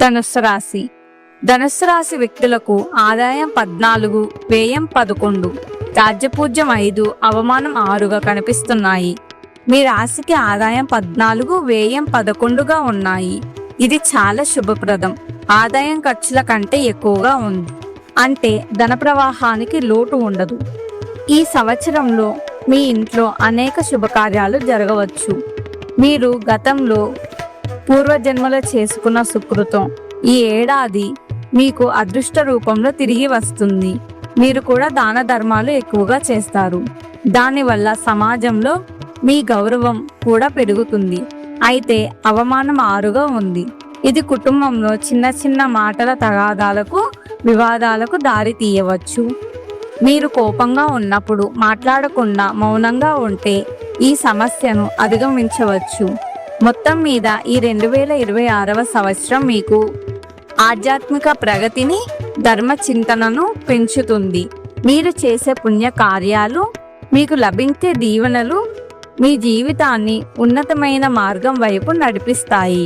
ధనుస్సు రాశి. ధనుస్సు రాశి వ్యక్తులకు ఆదాయం పద్నాలుగు వ్యయం పదకొండు రాజ్యపూజ్యం ఐదు అవమానం ఆరుగా కనిపిస్తున్నాయి. మీ రాశికి ఆదాయం పద్నాలుగు వ్యయం పదకొండుగా ఉన్నాయి. ఇది చాలా శుభప్రదం. ఆదాయం ఖర్చుల కంటే ఎక్కువగా ఉంది. అంటే ధన ప్రవాహానికి లోటు ఉండదు. ఈ సంవత్సరంలో మీ ఇంట్లో అనేక శుభకార్యాలు జరగవచ్చు. మీరు గతంలో పూర్వజన్మలో చేసుకున్న సుకృతం. ఈ ఏడాది మీకు అదృష్ట రూపంలో తిరిగి వస్తుంది. మీరు కూడా దాన ధర్మాలు ఎక్కువగా చేస్తారు. దానివల్ల సమాజంలో మీ గౌరవం కూడా పెరుగుతుంది. అయితే అవమానం ఆరుగా ఉంది. ఇది కుటుంబంలో చిన్న చిన్న మాటల తగాదాలకు వివాదాలకు దారి తీయవచ్చు. మీరు కోపంగా ఉన్నప్పుడు మాట్లాడకుండా మౌనంగా ఉంటే ఈ సమస్యను అధిగమించవచ్చు. మొత్తం మీద ఈ రెండు వేల ఇరవై ఆరవ సంవత్సరం మీకు ఆధ్యాత్మిక ప్రగతిని ధర్మ చింతనను పెంచుతుంది. మీరు చేసే పుణ్య కార్యాలు మీకు లభించే దీవెనలు మీ జీవితాన్ని ఉన్నతమైన మార్గం వైపు నడిపిస్తాయి.